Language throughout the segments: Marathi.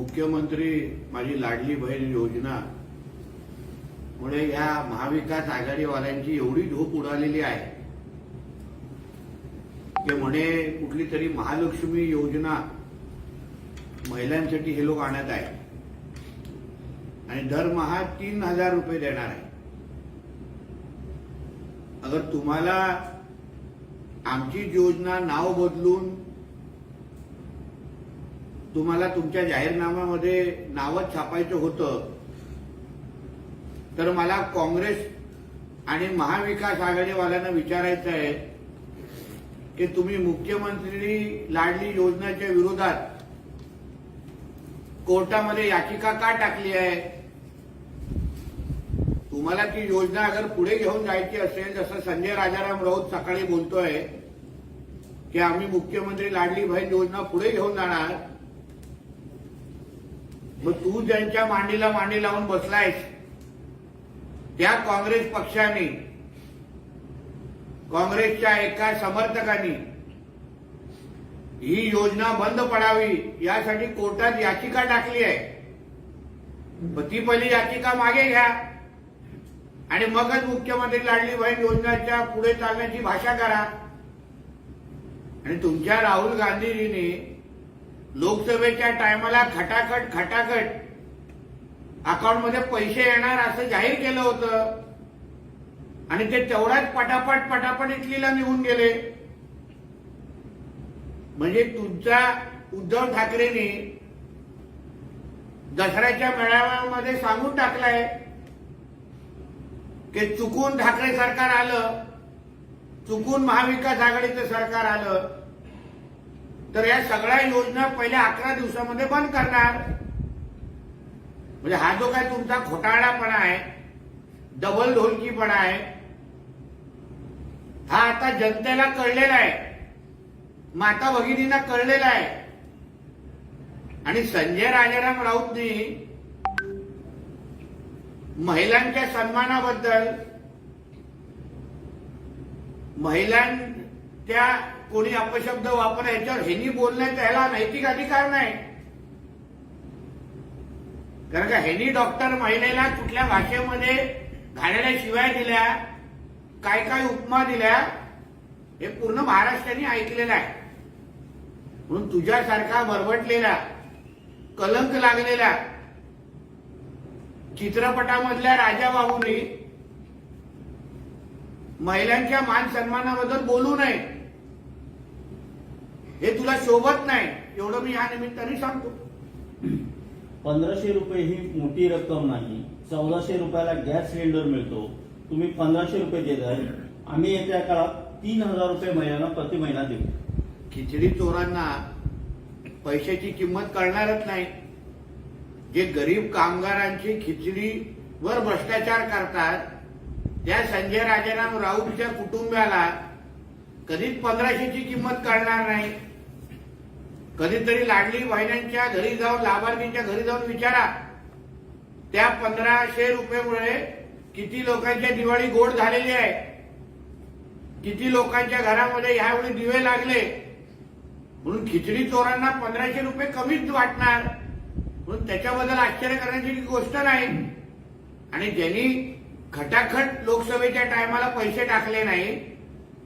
मुख्यमंत्री माझी लाडली बहीण योजना मुळे या महाविकास आघाडीवाल्यांची एवढी झोप उडालेली आहे ते म्हणे कुठली तरी महालक्ष्मी योजना महिलांसाठी हे लोक आणत आहे आणि दरमहा तीन हजार रुपये देणार आहे अगर तुम्हाला आमची योजना नाव बदलून तुम्हाला तुमच्या जाहीरनाम्यामध्ये नावच छापायचं होतं तर मला काँग्रेस आणि महाविकास आघाडीवाल्यांना विचारायचं आहे की तुम्ही मुख्यमंत्री लाडली योजनेच्या विरोधात कोर्टामध्ये याचिका का टाकली आहे? तुम्हाला ती योजना अगर पुढे घेऊन जायची असेल जसं संजय राजाराम राऊत सकाळी बोलतोय की आम्ही मुख्यमंत्री लाडली बहीण योजना पुढे घेऊन जाणार मग तू ज्यांच्या मांडीला मांडी लावून बसलायस त्या काँग्रेस पक्षाने काँग्रेसच्या एका समर्थकांनी ही योजना बंद पडावी यासाठी कोर्टात याचिका टाकली आहे. मग ती पहिली याचिका मागे घ्या. आणि मगच मुख्यमंत्री लाडली बहीण योजनेच्या पुढे चालण्याची भाषा करा. आणि तुमच्या राहुल गांधीजीने लोकसभेच्या टायमाला खटाखट खटाखट अकाउंटमध्ये पैसे येणार असं जाहीर केलं होतं. आणि ते तेवढ्याच पटापट पटापट इटलीला निघून गेले. म्हणजे तुमच्या उद्धव ठाकरेंनी दसऱ्याच्या मेळाव्यामध्ये सांगून टाकलाय की चुकून ठाकरे सरकार आलं चुकून महाविकास आघाडीचं सरकार आलं. तर या सगळ्या योजना पहिल्या अकरा दिवसामध्ये बंद करणार. म्हणजे हा जो काय तुमचा घोटाळापणा आहे डबल ढोलकीपणा आहे हा आता जनतेला कळलेला आहे माता भगिनींना कळलेला आहे. आणि संजय राजाराम राऊतनी महिलांच्या सन्मानाबद्दल महिलांच्या कोणी अपशब्द वापर याच्यावर हेनी बोलण्याचा ह्याला नैतिक अधिकार नाही. कारण का हेनी डॉक्टर महिलेला कुठल्या भाषेमध्ये घाणेल्या शिवाय दिल्या काय काय उपमा दिल्या हे पूर्ण महाराष्ट्राने ऐकलेलं आहे. म्हणून तुझ्यासारखा बरबटलेला कलंक लागलेला चित्रपटामधल्या राजाबाबूंनी महिलांच्या मान सन्मानाबद्दल बोलू नये. हे तुला शोभत नाही. एवढं मी या निमित्ताने सांगतो. पंधराशे रुपये ही मोठी रक्कम नाही. चौदाशे रुपयाला गॅस सिलेंडर मिळतो. तुम्ही पंधराशे रुपये देत आहे. आम्ही येत्या काळात तीन हजार रुपये महिन्याला प्रति महिना देऊ. खिचडी चोरांना पैशाची किंमत कळणारच नाही. जे गरीब कामगारांची खिचडीवर भ्रष्टाचार करतात त्या संजय राजाराम राऊतच्या कुटुंबाला कधीच पंधराशेची किंमत कळणार नाही. कधीतरी लाडली बहिण्यांच्या घरी जाऊन लाभार्थींच्या घरी जाऊन विचारा. त्या पंधराशे रुपयेमुळे किती लोकांच्या दिवाळी गोड झालेली आहे. किती लोकांच्या घरामध्ये ह्यावेळी दिवे लागले. म्हणून खिचडी चोरांना पंधराशे रुपये कमीच वाटणार. म्हणून त्याच्याबद्दल आश्चर्य करण्याची गोष्ट नाही. आणि ज्यांनी खटाखट लोकसभेच्या टायमाला पैसे टाकले नाही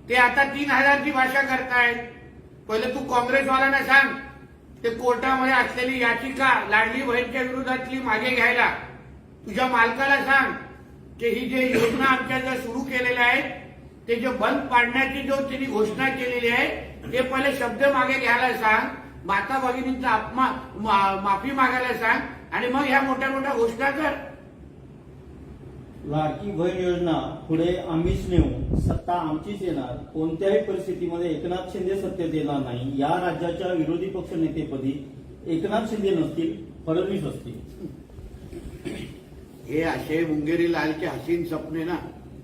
ते आता तीन हजारची भाषा करतायत. पहिले तू काँग्रेसवाल्यांना सांग ते कोर्टामध्ये असलेली याचिका लाडली बहीणच्या विरोधातली मागे घ्यायला. तुझ्या मालकाला सांग की ही जे योजना आमच्या ज्या सुरू केलेल्या आहेत ते जे बंद पाडण्याची जो त्यांनी घोषणा केलेली आहे ते पहिले शब्द मागे घ्यायला सांग माता भगिनींचा अपमा माफी मागायला सांग आणि मग ह्या मोठ्या मोठ्या घोषणा कर. लाडकी बहीण योजना पुढे आम्हीच नेऊ सत्ता आमचीच येणार. कोणत्याही परिस्थितीमध्ये एकनाथ शिंदे सत्तेत येणार नाही. या राज्याच्या विरोधी पक्ष नेतेपदी एकनाथ शिंदे नसतील फडणवीस असतील. हे असे मुंगेरी लालचे हसीन सपने ना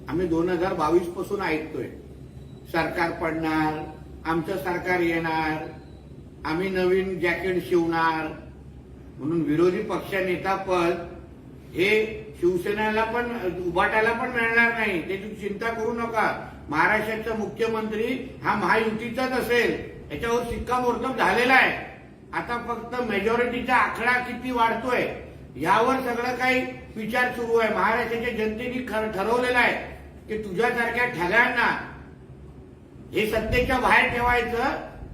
आम्ही दोन हजार बावीसपासून ऐकतोय. सरकार पडणार आमचं सरकार येणार आम्ही नवीन जॅकेट शिवणार. म्हणून विरोधी पक्ष नेता पद हे शिवसेनेला पण उभाटायला पण मिळणार नाही. त्याची चिंता करू नका. महाराष्ट्राचा मुख्यमंत्री हा महायुतीचाच असेल. याच्यावर शिक्कामोर्तब झालेला आहे. आता फक्त मेजॉरिटीचा आकडा किती वाढतोय यावर सगळं काही विचार सुरू आहे. महाराष्ट्राच्या जनतेने खर- ठरवलेलं आहे की तुझ्यासारख्या ठगांना हे सत्तेच्या बाहेर ठेवायचं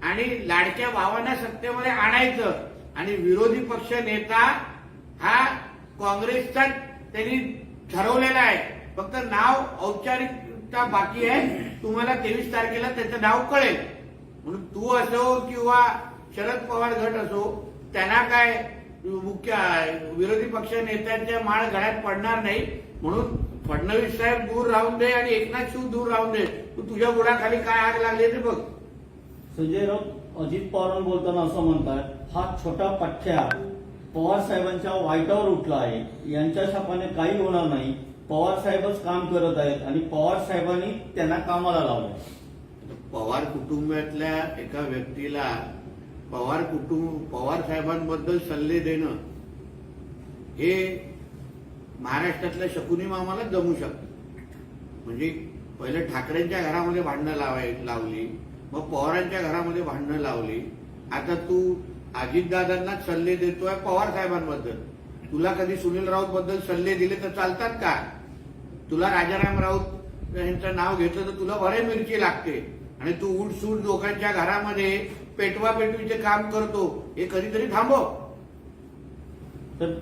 आणि लाडक्या भावांना सत्तेमध्ये आणायचं. आणि विरोधी पक्ष नेता हा काँग्रेसचा त्यांनी ठरवलेलं आहे. फक्त नाव औपचारिकता बाकी आहे. तुम्हाला तेवीस तारखेला त्याचं नाव कळेल. म्हणून तू असो किंवा शरद पवार गट असो त्यांना काय मुख्य विरोधी पक्ष नेत्यांच्या माळ गळ्यात पडणार नाही. म्हणून फडणवीस साहेब दूर राहून दे आणि एकनाथ शिव दूर राहून दे. तू तुझ्या बुडाखाली काय आग लागली ते बघ. संजय राऊत अजित पवार बोलताना असं म्हणतात हा छोटा पठ्ठ्या पवार साहेबांच्या वाईटावर उठला आहे. यांच्या शापाने काही होणार नाही. पवार साहेबच काम करत आहेत आणि पवार साहेबांनी त्यांना कामाला लावलं पवार कुटुंबातल्या एका व्यक्तीला पवार कुटुंब पवार साहेबांबद्दल सल्ले देणं हे महाराष्ट्रातल्या शकुनी मामाला जमू शकतं. म्हणजे पहिले ठाकरेंच्या घरामध्ये भांडणं लावाय लावली मग पवारांच्या घरामध्ये भांडणं लावली. आता तू अजितदादांना सल्ले देतोय पवार साहेबांबद्दल. तुला कधी सुनील राऊत बद्दल सल्ले दिले तर चालतात का? तुला राजाराम राऊत यांचं नाव घेतलं तर तुला भरे मिरची लागते. आणि तू उठसूट लोकांच्या घरामध्ये पेटवा पेटवीचे काम करतो. हे कधीतरी थांबव. तर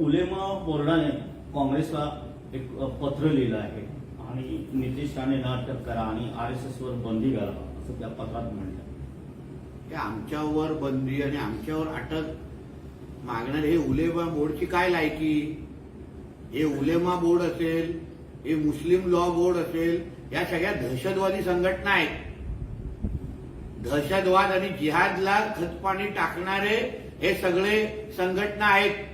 उलेमा बोर्डाने काँग्रेसला एक पत्र लिहिलं आहे. आणि नितीश राणेंना अटक करा आणि आर एस एस वर बंदी घाला असं त्या पत्रात म्हणलं हे आमच्यावर बंदी आणि आमच्यावर अटक मागणारे हे उलेमा बोर्डची काय लायकी? हे उलेमा बोर्ड असेल हे मुस्लिम लॉ बोर्ड असेल या सगळ्या दहशतवादी संघटना आहेत. दहशतवाद आणि जिहादला खतपाणी टाकणारे हे सगळे संघटना आहेत.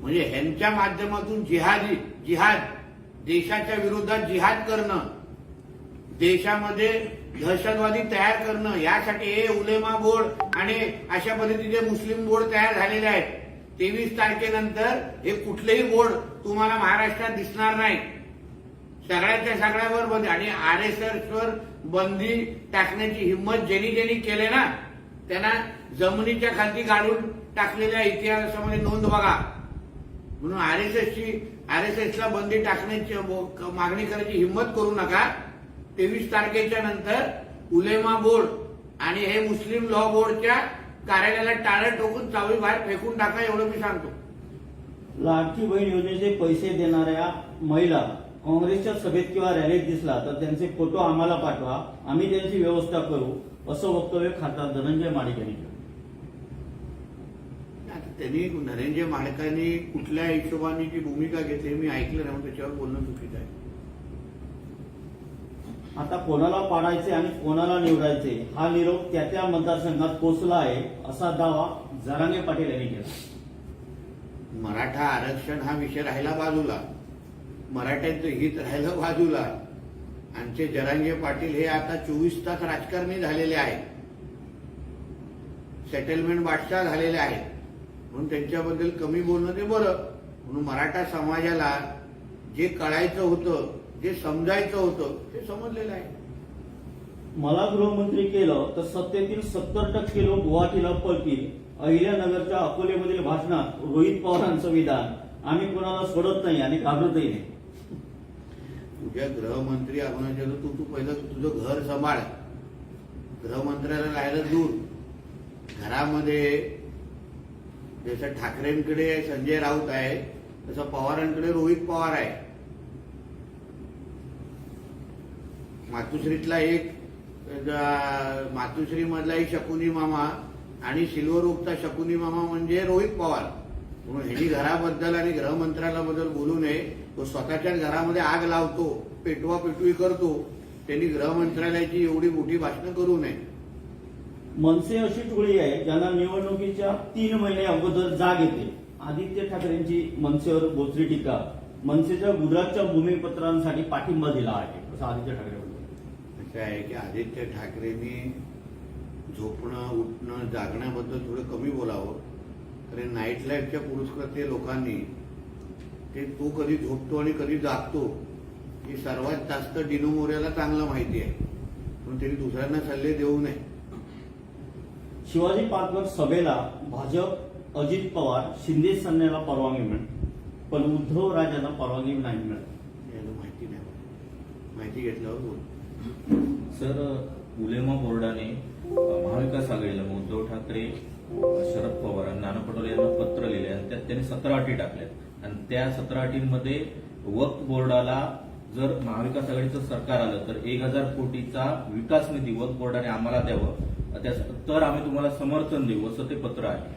म्हणजे ह्यांच्या माध्यमातून जिहादी जिहाद देशाच्या विरोधात जिहाद करणं देशामध्ये दहशतवादी तयार करणं यासाठी हे उलेमा बोर्ड आणि अशा पद्धतीचे मुस्लिम बोर्ड तयार झालेले आहेत. तेवीस तारखेनंतर हे कुठलेही बोर्ड तुम्हाला महाराष्ट्रात दिसणार नाही. सगळ्याच्या सगळ्यावर बंदी आणि आर एस एसवर बंदी टाकण्याची हिंमत ज्यांनी ज्यांनी केले ना त्यांना जमिनीच्या खाली गाडून टाकलेल्या इतिहासामध्ये नोंद बघा. म्हणून आर एस एसची आर एस एसला बंदी टाकण्याची मागणी करायची हिंमत करू नका. तेवीस तारखेच्या नंतर उलेमा बोर्ड आणि हे मुस्लिम लॉ बोर्डच्या कार्यालयाला टाळं ठोकून चावी बाहेर फेकून टाका एवढं मी सांगतो. लाडकी बहीण योजनेचे पैसे देणाऱ्या महिला काँग्रेसच्या सभेत किंवा रॅलीत दिसला तर त्यांचे फोटो आम्हाला पाठवा आम्ही त्यांची व्यवस्था करू असं वक्तव्य खासदार धनंजय माडिक यांनी केलं. त्यांनी नरेंद्र माडकांनी कुठल्या हिशोबाने जी भूमिका घेतली मी ऐकलं नाही म्हणून त्याच्यावर बोलणं चुकीचं आहे. आता कोणाला पाडायचे आणि कोणाला निवडायचे हा निरोप त्या त्या मतदारसंघात पोहोचला आहे असा दावा जरांगे पाटील यांनी केला. मराठा आरक्षण हा विषय राहिला बाजूला. मराठ्यांचं हित राहिलं बाजूला. आमचे जरांगे पाटील हे आता चोवीस तास राजकारणी झालेले आहेत. सेटलमेंट बादशाह झालेले आहेत. म्हणून त्यांच्याबद्दल कमी बोलणं ते बरं. म्हणून मराठा समाजाला जे कळायचं होतं जे समजायचं होतं ते समजलेलं आहे. मला गृहमंत्री केलं तर सत्तेतील सत्तर टक्के लोक गुवाहाटीला पळतील. अहिल्यानगरच्या अकोलेमधील भाषणात रोहित पवारांचं विधान. आम्ही कोणाला सोडत नाही आणि घाबरतही नाही. तुझ्या गृहमंत्री आपण तू तू पहिलं तुझं घर सांभाळ. गृहमंत्र्याला राहिलं दूर. घरामध्ये जसं ठाकरेंकडे संजय राऊत आहे तसं पवारांकडे रोहित पवार आहे. मातुश्रीतला एक अ, मधला एक शकुनी मामा आणि सिल्वर ओकचा शकुनी मामा म्हणजे रोहित पवार. म्हणून ह्यांनी घराबद्दल आणि गृहमंत्रालयाबद्दल बोलू नये. तो स्वतःच्याच घरामध्ये आग लावतो पेटवा पेटवी करतो. त्यांनी गृहमंत्रालयाची एवढी मोठी भाषणं करू नये. मनसे अशी टोळी आहे ज्यांना निवडणुकीच्या तीन महिने अगोदर जाग येते. आदित्य ठाकरेंची मनसेवर बोचरी टीका. मनसेच्या गुजरातच्या भूमिपत्रांसाठी पाठिंबा दिला आहे असं आदित्य ठाकरे असं आहे की आदित्य ठाकरेंनी झोपणं उठणं जागण्याबद्दल थोडं कमी बोलावं. कारण नाईट लाईफच्या पुरस्कृत्य लोकांनी ते तो कधी झोपतो आणि कधी जागतो हे सर्वात जास्त डिनो मोऱ्याला चांगलं माहिती आहे. म्हणून त्यांनी दुसऱ्यांना सल्ले देऊ नये. शिवाजी पार्कवर सभेला भाजप अजित पवार शिंदे सैन्याला परवानगी मिळते पण उद्धव राजांना परवानगी नाही मिळत. याला माहिती नाही. माहिती घेतल्यावर बोल सर उलेमा बोर्डाने महाविकास आघाडीला उद्धव ठाकरे शरद पवार आणि नाना पटोले यांना पत्र लिहिले आणि त्यात त्यांनी सतरा अटी टाकल्या आणि त्या सतरा अटींमध्ये वक्त बोर्डाला जर महाविकास आघाडीचं सरकार आलं तर एक हजार कोटीचा विकास निधी वक्त बोर्डाने आम्हाला द्यावं. तर आम्ही तुम्हाला समर्थन देऊ असं ते पत्र आहे.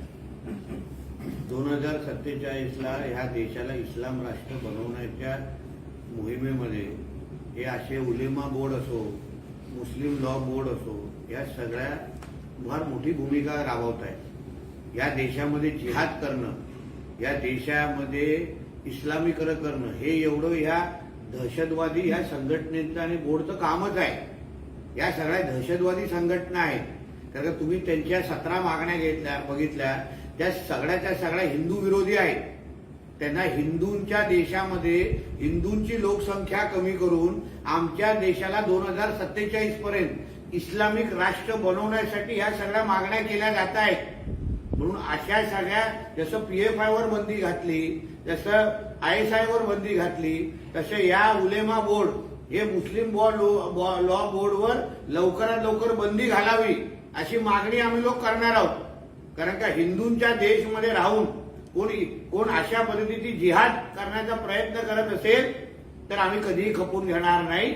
दोन हजार सत्तेचाळीसला ह्या देशाला इस्लाम राष्ट्र बनवण्याच्या मोहिमेमध्ये हे असे उलेमा बोर्ड असो मुस्लिम लॉ बोर्ड असो या सगळ्या फार मोठी भूमिका राबवत आहेत या देशामध्ये जिहाद करणं या देशामध्ये इस्लामीकरण करणं हे एवढं ह्या दहशतवादी ह्या संघटनेचं आणि बोर्डचं कामच आहे. या सगळ्या दहशतवादी संघटना आहेत. कारण का तुम्ही त्यांच्या सतरा मागण्या घेतल्या बघितल्या त्या सगळ्याच्या सगळ्या हिंदू विरोधी आहेत. त्यांना हिंदूंच्या देशामध्ये हिंदूंची लोकसंख्या कमी करून आमच्या देशाला दोन हजार सत्तेचाळीस पर्यंत इस्लामिक राष्ट्र बनवण्यासाठी ह्या सगळ्या मागण्या केल्या जात आहेत. म्हणून अशा सगळ्या जसं पी एफ आयवर बंदी घातली जसं आय एस आयवर बंदी घातली तसं या उलेमा बोर्ड हे मुस्लिम बॉ लॉ बोर्डवर लवकरात लवकर बंदी घालावी अशी मागणी आम्ही लोक करणार आहोत. कारण का हिंदूंच्या देशमध्ये राहून कोणी कोण अशा पद्धतीची जिहाद करण्याचा प्रयत्न करत असेल तर आम्ही कधीही खपून घेणार नाही.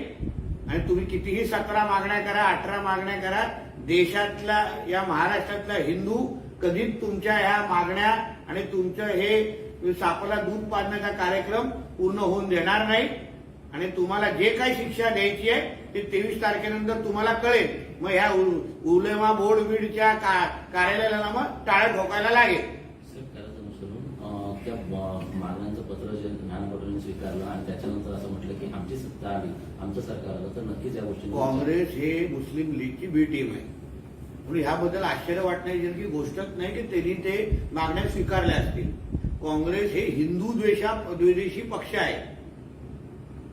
आणि तुम्ही कितीही सतरा मागण्या करा अठरा मागण्या करा देशातला या महाराष्ट्रातला हिंदू कधीच तुमच्या ह्या मागण्या आणि तुमचं हे सापाला दूध पाजण्याचा कार्यक्रम पूर्ण होऊन देणार नाही. आणि तुम्हाला जे काही शिक्षा द्यायची आहे ते तेवीस तारखेनंतर तुम्हाला कळेल. मग ह्या उलेमा बोर्ड बीडच्या का- कार्यालयाला मग टाळं ठोकायला लागेल सर त्यालाच अनुसरून अं, त्या ब- मागण्यांचं पत्र जे नाना पटोलेंनी स्वीकारलं आणि त्याच्यानंतर असं म्हटलं की आमची सत्ता आली आमचं सरकार आलं तर नक्कीच या गोष्टी काँग्रेस हे मुस्लिम लीगची बी टीम आहे. म्हणून ह्याबद्दल आश्चर्य वाटण्याची गोष्टच नाही की त्यांनी ते मागण्या स्वीकारल्या असतील. काँग्रेस हे हिंदू द्वेषा द्वेषी पक्ष आहे.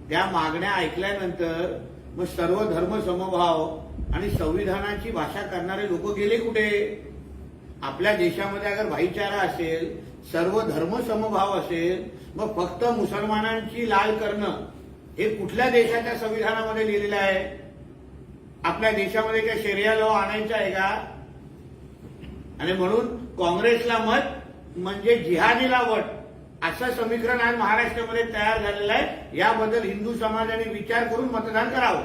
त्या मागण्या ऐकल्यानंतर मग सर्व धर्म समभाव आणि संविधानाची भाषा करणारे लोक गेले कुठे? आपल्या देशामध्ये अगर भाईचारा असेल सर्व धर्म समभाव असेल मग फक्त मुसलमानांची लाल करणं हे कुठल्या देशाच्या संविधानामध्ये लिहिलेलं आहे? आपल्या देशामध्ये काय शरिया लॉ आणायचा आहे का? आणि म्हणून काँग्रेसला मत म्हणजे जिहादीला वट असं समीकरण आज महाराष्ट्रामध्ये तयार झालेलं आहे. याबद्दल हिंदू समाजाने विचार करून मतदान करावं.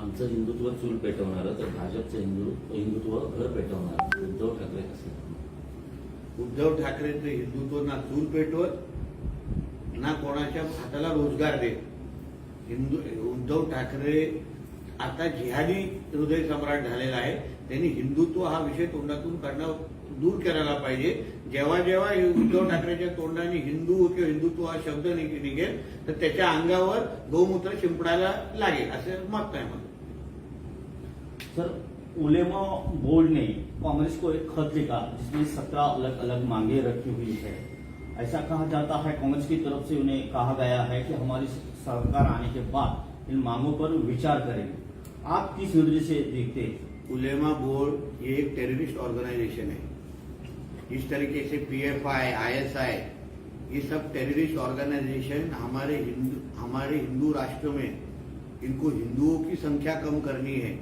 आमचं हिंदुत्व चूल पेटवणारं तर भाजपचं हिंदू हिंदुत्व घर पेटवणार. उद्धव ठाकरे कसं? उद्धव ठाकरेंचं हिंदुत्व ना चूल पेटवत ना कोणाच्या हाताला रोजगार देत. हिंदू उद्धव ठाकरे आता जिहादी हृदय सम्राट झालेला आहे. त्यांनी हिंदुत्व हा विषय तोंडातून काढणं दूर करायला पाहिजे. जेव्हा जेव्हा उद्धव ठाकरेच्या तोंडाने हिंदू किंवा हिंदुत्व हा शब्द निघेल तर त्याच्या अंगावर गोमूत्र शिंपडायला लागेल असं मत आहे मला. सर उलेमा बोर्ड ने कांग्रेस को एक खत लिखा जिसमें सत्रह अलग अलग मांगे रखी हुई है। ऐसा कहा जाता है, कांग्रेस की तरफ़ से उन्हें कहा गया है कि हमारी सरकार आने के बाद इन मांगों पर विचार करेंगे। आप किस नज़रिए से देखते हैं? उलेमा बोर्ड ये एक टेररिस्ट ऑर्गेनाइजेशन है। इस तरीके से पीएफआई आईएसआई ये सब टेररिस्ट ऑर्गेनाइजेशन हमारे हिंदू हमारे हिंदू राष्ट्र में, इनको हिंदुओं की संख्या कम करनी है,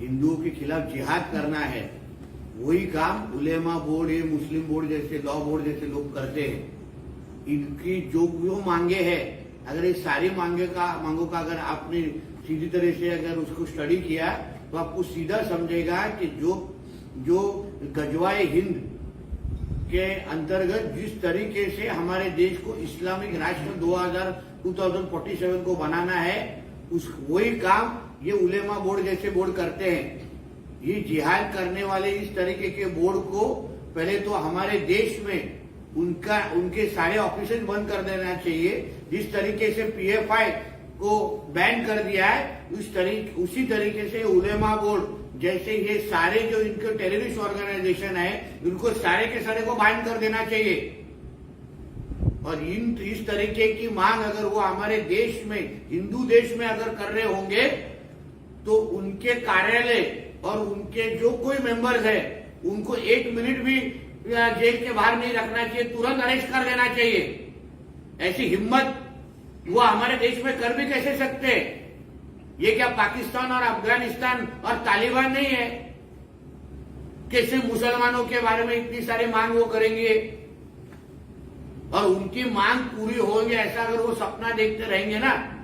हिंदुओं के खिलाफ जिहाद करना है, वही काम उलेमा बोर्ड, ये मुस्लिम बोर्ड जैसे, लॉ बोर्ड जैसे लोग करते हैं। इनकी जो जो मांगे हैं, अगर ये सारी मांगे का, मांगों का अगर आपने सीधी तरह से अगर उसको स्टडी किया तो आपको सीधा समझेगा कि जो जो गजवाए हिंद के अंतर्गत जिस तरीके से हमारे देश को इस्लामिक राष्ट्र 2000 2047 को बनाना है, उस, वही काम ये उलेमा बोर्ड जैसे बोर्ड करते हैं। ये जिहाद करने वाले इस तरीके के बोर्ड को, पहले तो हमारे देश में उनका, उनके सारे ऑफ़िस बंद कर देना चाहिए। जिस तरीके से पीएफआई को बैन कर दिया है, उस तरीके उसी तरीके से उलेमा बोर्ड, जैसे ये सारे जो इनके टेररिस्ट ऑर्गेनाइजेशन है, इनको सारे के सारे को बैन कर देना चाहिए। और इन, इस तरीके की मांग अगर वो हमारे देश में, हिंदू देश में अगर कर रहे होंगे तो उनके कार्यालय और उनके जो कोई मेंबर्स है, उनको एक मिनट भी जेल के बाहर नहीं रखना चाहिए, तुरंत अरेस्ट कर देना चाहिए। ऐसी हिम्मत वो हमारे देश में कर भी कैसे सकते? ये क्या पाकिस्तान और अफ़गानिस्तान और तालिबान नहीं है? कैसे मुसलमानों के बारे में इतनी सारी मांग वो करेंगे? और उनकी मांग पूरी होगी, ऐसा अगर वो सपना देखते रहेंगे ना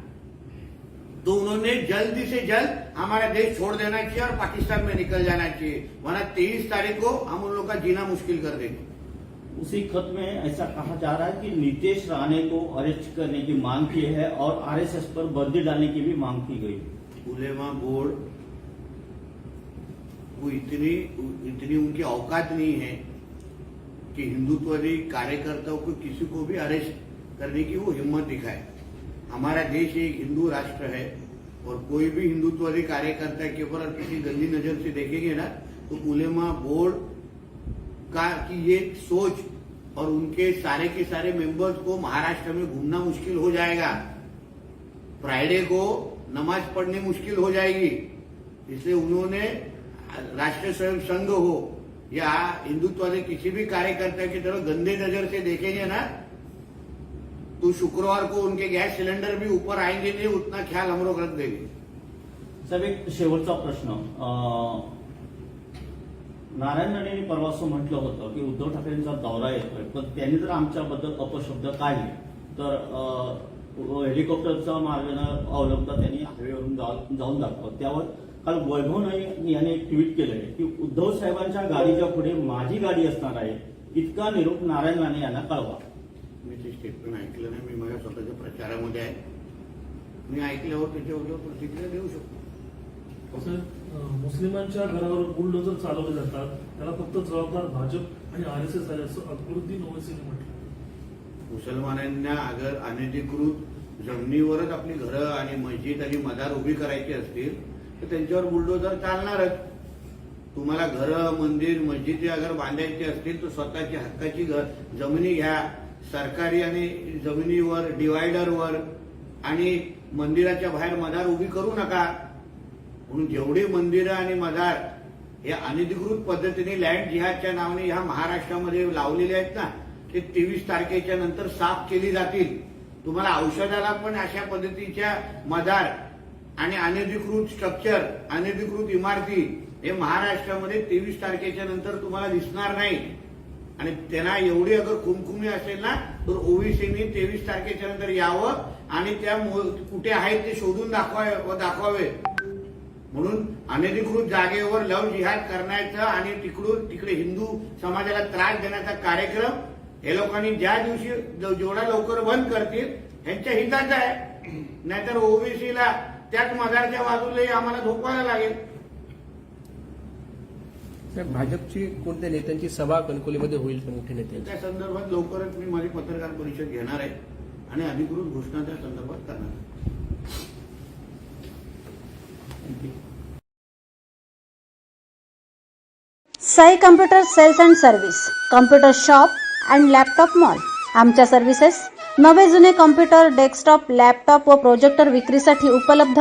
तो उन्होंने जल्दी से जल्द हमारा देश छोड़ देना चाहिए और पाकिस्तान में निकल जाना चाहिए। वरना तेईस तारीख को हम उन लोग का जीना मुश्किल कर देंगे। उसी खत में ऐसा कहा जा रहा है कि नीतीश राणे को अरेस्ट करने की मांग की है और आरएसएस पर वर्दी डालने की भी मांग की गई। उलेमा बोर्ड वो इतनी इतनी उनकी औकात नहीं है कि हिंदुत्ववादी कार्यकर्ताओं को किसी को भी अरेस्ट करने की वो हिम्मत दिखाए। हमारा देश एक हिंदू राष्ट्र है और कोई भी हिंदुत्ववादी कार्यकर्ता के ऊपर किसी गंदी नज़र से देखेंगे ना तो उलेमा बोर्ड का की ये सोच और उनके सारे के सारे मेंबर्स को महाराष्ट्र में घूमना मुश्किल हो जाएगा। फ्राइडे को नमाज़ पढ़नी मुश्किल हो जाएगी। इसलिए उन्होंने राष्ट्रीय स्वयं संघ हो या हिंदुत्व के किसी भी कार्यकर्ता की तरफ़ गंदे नज़र से देखेंगे ना तो शुक्रवार को उनके गैस सिलेंडर भी ऊपर आएंगे नहीं उतना ख्याल हम लोग रख देंगे। साहेब एक शेवटचा प्रश्न. नारायण राणेंनी परवा असं म्हटलं होतं की उद्धव ठाकरेंचा दौरा येतोय पण त्यांनी जर आमच्याबद्दल अपशब्द काढले तर हेलिकॉप्टरचा मार्ग न अवलंबता त्यांनी हायवेवरून जाऊन दाखवत त्यावर काल वैभव नाईक याने एक ट्विट केलंय की उद्धव साहेबांच्या गाडीच्या पुढे माझी गाडी असणार आहे इतका निरोप नारायण राणे यांना कळवा. ते स्टेटमेंट ऐकलं नाही मी माझ्या स्वतःच्या प्रचारामध्ये आहे. मी ऐकल्यावर त्याच्यावर प्रतिक्रिया देऊ शकतो. मुस्लिमांच्या घरावर बुलडोजर चालवले जातात. त्याला फक्त जबाबदार भाजप आणि आर एस एस आहे असं अकबरुद्दीन ओवैसीने म्हटलं. मुसलमानांना अगर अनधिकृत जमिनीवरच आपली घरं आणि मस्जिद आणि मदार उभी करायची असतील तर त्यांच्यावर बुलडोजर चालणारच. तुम्हाला घरं मंदिर मस्जिदी अगर बांधायची असतील तर स्वतःची हक्काची घर जमिनी घ्या. सरकारी आणि जमिनीवर डिवायडरवर आणि मंदिराच्या बाहेर मदार उभी करू नका. म्हणून जेवढी मंदिरं आणि मदार हे अनधिकृत पद्धतीने लँड जिहादच्या नावाने ह्या महाराष्ट्रामध्ये लावलेले आहेत ना ते तेवीस तारखेच्या नंतर साफ केली जातील. तुम्हाला औषधाला पण अशा पद्धतीच्या मदार आणि अनधिकृत स्ट्रक्चर अनधिकृत इमारती हे महाराष्ट्रामध्ये तेवीस तारखेच्या नंतर तुम्हाला दिसणार नाही. आणि त्यांना एवढी अगर खुमखुमी असेल ना तर ओबीसीनी तेवीस तारखेच्या नंतर यावं आणि त्या कुठे आहेत ते शोधून दाखवा दाखवावे. म्हणून अनधिकृत जागेवर लव जिहाद करण्याचं आणि तिकडून तिकडे हिंदू समाजाला त्रास देण्याचा कार्यक्रम हे लोकांनी ज्या दिवशी ज- जेवढा लवकर बंद करतील ह्यांच्या हिताचं आहे. नाहीतर ओबीसीला त्याच मदारच्या बाजूलाही आम्हाला धोकवायला लागेल. भाजपची कोणत्या नेत्यांची सभा कणकोलीमध्ये होईल का मोठ्या नेत्यांची त्या संदर्भात लवकरच मी माझी पत्रकार परिषद घेणार आहे आणि अधिकृत घोषणा त्या संदर्भात करणार आहे. Sai computer sales and service computer shop and laptop mall. आमच्या सर्व्हिसेस नवे जुने कम्प्युटर डेस्कटॉप लॅपटॉप व प्रोजेक्टर विक्रीसाठी उपलब्ध